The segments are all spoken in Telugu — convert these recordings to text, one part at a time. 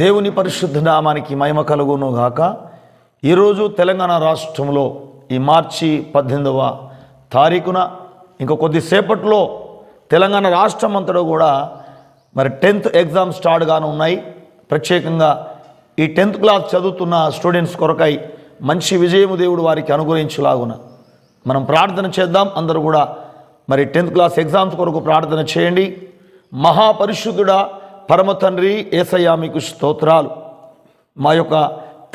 దేవుని పరిశుద్ధ నామానికి మహిమ కలుగును గాక. ఈరోజు తెలంగాణ రాష్ట్రంలో ఈ మార్చి పద్దెనిమిదవ తారీఖున ఇంకా కొద్దిసేపట్లో తెలంగాణ రాష్ట్రం అంతటా కూడా మరి టెన్త్ ఎగ్జామ్ స్టార్ట్ గాను ఉన్నాయి. ప్రత్యేకంగా ఈ టెన్త్ క్లాస్ చదువుతున్న స్టూడెంట్స్ కొరకై మంచి విజయము దేవుడు వారికి అనుగ్రహించులాగున. మనం ప్రార్థన చేద్దాం. అందరూ కూడా మరి టెన్త్ క్లాస్ ఎగ్జామ్స్ కొరకు ప్రార్థన చేయండి. మహాపరిశుద్ధుడా పరమ తండ్రి ఏసయ్యా మీకు స్తోత్రాలు. మా యొక్క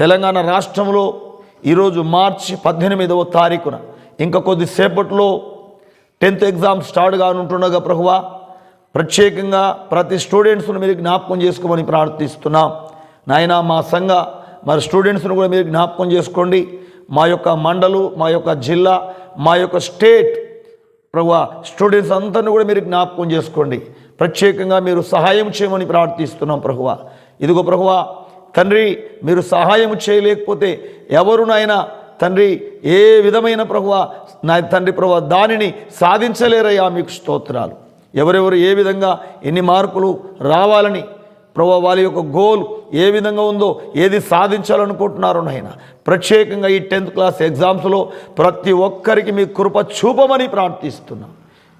తెలంగాణ రాష్ట్రంలో ఈరోజు మార్చి పద్దెనిమిదవ తారీఖున ఇంకా కొద్దిసేపట్లో టెన్త్ ఎగ్జామ్ స్టార్ట్ కానుంటుండగా ప్రభువా ప్రత్యేకంగా ప్రతి స్టూడెంట్స్ను మీరు జ్ఞాపకం చేసుకోమని ప్రార్థిస్తున్నాం. నాయన మా సంఘ మరి స్టూడెంట్స్ను కూడా మీరు జ్ఞాపకం చేసుకోండి. మా యొక్క మండలు మా యొక్క జిల్లా మా యొక్క స్టేట్ ప్రభు స్టూడెంట్స్ అందరిని కూడా మీరు జ్ఞాపకం చేసుకోండి. ప్రత్యేకంగా మీరు సహాయం చేయమని ప్రార్థిస్తున్నాం ప్రభువ. ఇదిగో ప్రభువ తండ్రి మీరు సహాయం చేయలేకపోతే ఎవరు నాయన తండ్రి ఏ విధమైన ప్రభువ నా తండ్రి ప్రభు దానిని సాధించలేరయ్యా మీకు స్తోత్రాలు. ఎవరెవరు ఏ విధంగా ఎన్ని మార్కులు రావాలని ప్రభు వాళ్ళ యొక్క గోల్ ఏ విధంగా ఉందో ఏది సాధించాలనుకుంటున్నారో నాయన. ప్రత్యేకంగా ఈ టెన్త్ క్లాస్ ఎగ్జామ్స్లో ప్రతి ఒక్కరికి మీ కృప చూపమని ప్రార్థిస్తున్నాం.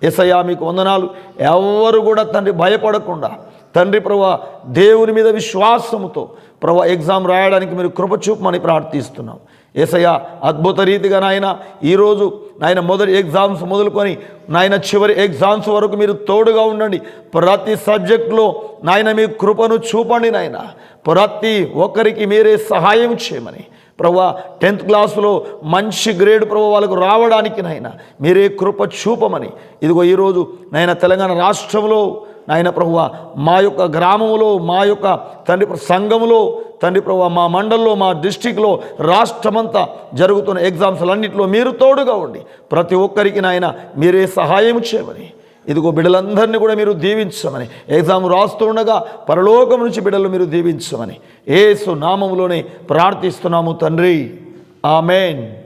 ఎసయ్యా మీకు వందనాలు. ఎవరు కూడా తండ్రి భయపడకుండా తండ్రి ప్రభా దేవుని మీద విశ్వాసముతో ప్రభా ఎగ్జామ్ రాయడానికి మీరు కృప చూపమని ప్రార్థిస్తున్నాం. ఏసయ్య అద్భుత రీతిగా నాయన ఈరోజు నాయన మొదటి ఎగ్జామ్స్ మొదలుకొని నాయన చివరి ఎగ్జామ్స్ వరకు మీరు తోడుగా ఉండండి. ప్రతి సబ్జెక్టులో నాయన మీ కృపను చూపండి నాయన. ప్రతి ఒక్కరికి మీరే సహాయం చేయమని ప్రభా టెన్త్ క్లాసులో మంచి గ్రేడ్ ప్రభు వాళ్ళకు రావడానికి నాయన మీరే కృప చూపమని. ఇదిగో ఈరోజు నాయన తెలంగాణ రాష్ట్రంలో నాయన ప్రభువ మా యొక్క గ్రామంలో మా యొక్క తండ్రి సంఘంలో సంఘములో తండ్రి ప్రభు మా మండల్లో మా డిస్టిక్లో రాష్ట్రమంతా జరుగుతున్న ఎగ్జామ్స్లన్నింటిలో మీరు తోడుగా ఉండి ప్రతి ఒక్కరికి నాయన మీరే సహాయం చేయమని. ఇదిగో బిడ్డలందరినీ కూడా మీరు దీవించమని. ఎగ్జామ్ రాస్తుండగా పరలోకం నుంచి బిడ్డలు మీరు దీవించమని. ఏసు నామములోనే ప్రార్థిస్తున్నాము తండ్రి. ఆమెన్.